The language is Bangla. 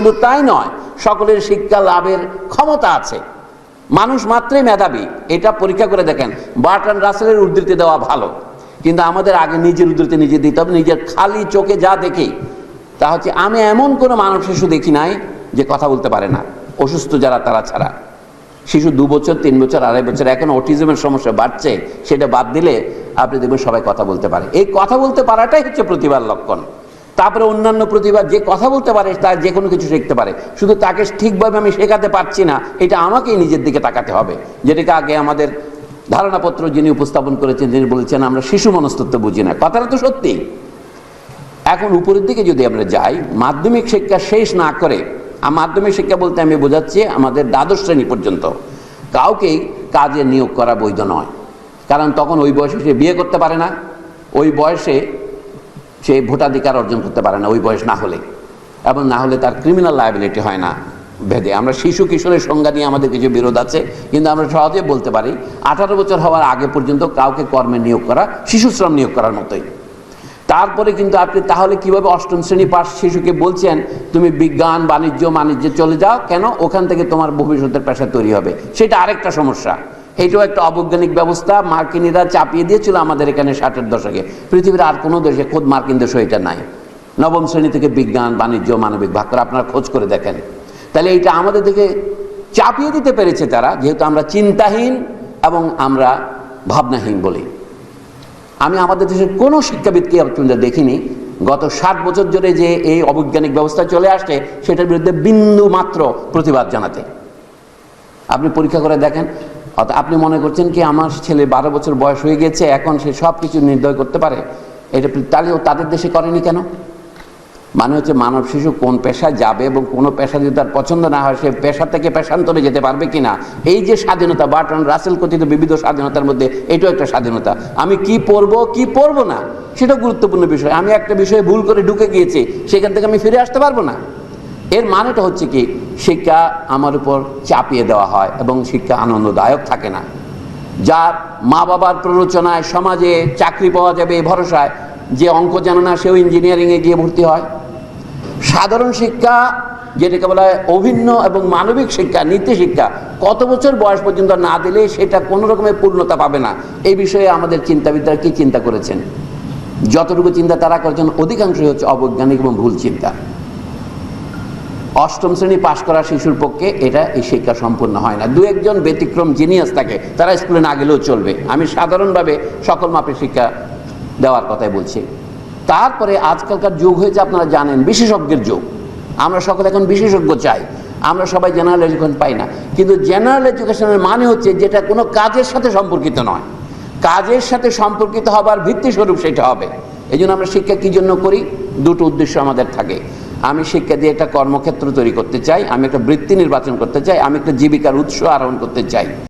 শুধু তাই নয়, সকলের শিক্ষা লাভের ক্ষমতা আছে। মানুষ মাত্রই মেধাবী, এটা পরীক্ষা করে দেখেন বার্টন রাসেলের উদ্ধৃতি দেওয়া ভালো, কিন্তু আমাদের আগে নিজের উদ্ধৃতি নিজে দিতে হবে, নিজের খালি চোখে যা দেখি, তা হচ্ছে আমি এমন কোনো মানব শিশু দেখি নাই যে কথা বলতে পারে না, অসুস্থ যারা তারা ছাড়া। শিশু দু বছর, তিন বছর, আড়াই বছর, এখন অটিজমের সমস্যা বাড়ছে, সেটা বাদ দিলে আপনি দেখবেন সবাই কথা বলতে পারে। এই কথা বলতে পারাটাই হচ্ছে প্রতিভার লক্ষণ। তারপরে অন্যান্য প্রতিভা যে কথা বলতে পারে, তার যে কোনো কিছু শিখতে পারে। শুধু তাকে ঠিকভাবে আমি শেখাতে পারছি না, এটা আমাকেই নিজের দিকে তাকাতে হবে। যেটাকে আগে আমাদের ধারণাপত্র যিনি উপস্থাপন করেছেন যিনি বলেছেন, আমরা শিশু মনস্তত্ব বুঝি না। কথাটা তো সত্যি। এখন উপরের দিকে যদি আমরা যাই, মাধ্যমিক শিক্ষা শেষ না করে মাধ্যমিক শিক্ষা বলতে আমি বোঝাচ্ছি আমাদের দ্বাদশ শ্রেণি পর্যন্ত, কাউকেই কাজে নিয়োগ করা বৈধ নয়। কারণ তখন ওই বয়সে সে বিয়ে করতে পারে না। ওই বয়সে সে ভোটাধিকার অর্জন করতে পারে না, ওই বয়স না হলে। এবং না হলে তার ক্রিমিনাল লায়াবিলিটি হয় না ভেদে। আমরা শিশু কিশোরের সংজ্ঞা নিয়ে আমাদের কিছু বিরোধ আছে, কিন্তু আমরা সহজে বলতে পারি, আঠারো বছর হওয়ার আগে পর্যন্ত কাউকে কর্মে নিয়োগ করা শিশু শ্রম নিয়োগ করার মতোই। তারপরে কিন্তু আপনি তাহলে কীভাবে অষ্টম শ্রেণি পাশ শিশুকে বলছেন, তুমি বিজ্ঞান, বাণিজ্য বাণিজ্যে চলে যাও, কেন? ওখান থেকে তোমার ভবিষ্যতের পেশা তৈরি হবে। সেটা আরেকটা সমস্যা। এটাও একটা অবৈজ্ঞানিক ব্যবস্থা। মার্কিনীরা চাপিয়ে দিয়েছিল আমাদের এখানে ষাটের দশকে। পৃথিবীর আর কোনো দেশে খোদ মার্কিন দেশও এটা নাই। নবম শ্রেণি থেকে বিজ্ঞান, বাণিজ্য, মানবিক ভাগ করে আপনারা খোঁজ করে দেখেন। তাহলে এইটা আমাদের থেকে চাপিয়ে দিতে পেরেছে তারা, যেহেতু আমরা চিন্তাহীন এবং আমরা ভাবনাহীন বলি। আমি আমাদের দেশের কোনো শিক্ষাবিদকে পর্যন্ত দেখিনি। গত ষাট বছর ধরে যে এই অবৈজ্ঞানিক ব্যবস্থা চলে আসছে, সেটার বিরুদ্ধে বিন্দু মাত্র প্রতিবাদ জানাতে। আপনি পরীক্ষা করে দেখেন অর্থাৎ আপনি মনে করছেন কি আমার ছেলে বারো বছর বয়স হয়ে গেছে, এখন সে সব কিছু নির্দয় করতে পারে? এটা তাহলেও তাদের দেশে করেনি কেন? মানে হচ্ছে মানব শিশু কোন পেশায় যাবে এবং কোনো পেশা যদি তার পছন্দ না হয়, সে পেশা থেকে পেশান্তরে যেতে পারবে কিনা? এই যে স্বাধীনতা বাটন রাসেল কথিত বিবিধ স্বাধীনতার মধ্যে এটাও একটা স্বাধীনতা। আমি কি পড়ব কি পড়ব না? সেটা গুরুত্বপূর্ণ বিষয়। আমি একটা বিষয়ে ভুল করে ঢুকে গিয়েছি, সেখান থেকে আমি ফিরে আসতে পারব না। এর মানেটা হচ্ছে কি? শিক্ষা আমার উপর চাপিয়ে দেওয়া হয় এবং শিক্ষা আনন্দদায়ক থাকে না। যার মা বাবার প্ররোচনায় সমাজে চাকরি পাওয়া যাবে এই ভরসায়, যে অঙ্ক জানে না সেও ইঞ্জিনিয়ারিংয়ে গিয়ে ভর্তি হয়। সাধারণ শিক্ষা, যেটাকে বলা হয় অভিন্ন এবং মানবিক শিক্ষা, নীতি শিক্ষা, কত বছর বয়স পর্যন্ত না দিলে সেটা কোনো রকমের পূর্ণতা পাবে না। এই বিষয়ে আমাদের চিন্তাবিদরা কি চিন্তা করেছেন? যতটুকু চিন্তা তারা করেছেন, অধিকাংশই হচ্ছে অবৈজ্ঞানিক এবং ভুল চিন্তা। অষ্টম শ্রেণি পাশ করা শিশুর পক্ষে এটা এই শিক্ষা সম্পূর্ণ হয় না। দু একজন ব্যতিক্রম জিনিয়াস থাকে তারা স্কুলে না গেলেও চলবে। আমি সাধারণভাবে সকল মাপে শিক্ষা দেওয়ার কথাই বলছি। তারপরে আজকালকার যুগ হয়েছে, আপনারা জানেন, বিশেষজ্ঞের যুগ। আমরা সকলে এখন বিশেষজ্ঞ চাই। আমরা সবাই জেনারেল এডুকেশন পাই না। কিন্তু জেনারেল এডুকেশনের মানে হচ্ছে যেটা কোনো কাজের সাথে সম্পর্কিত নয়। কাজের সাথে সম্পর্কিত হবার ভিত্তিস্বরূপ সেটা হবে। এই জন্য আমরা শিক্ষা কী জন্য করি? দুটো উদ্দেশ্য আমাদের থাকে। আমি শিক্ষা দিয়ে একটা কর্মক্ষেত্র তৈরি করতে চাই, আমি একটা বৃত্তি নির্বাচন করতে চাই, আমি একটা জীবিকার উৎস আরোহণ করতে চাই।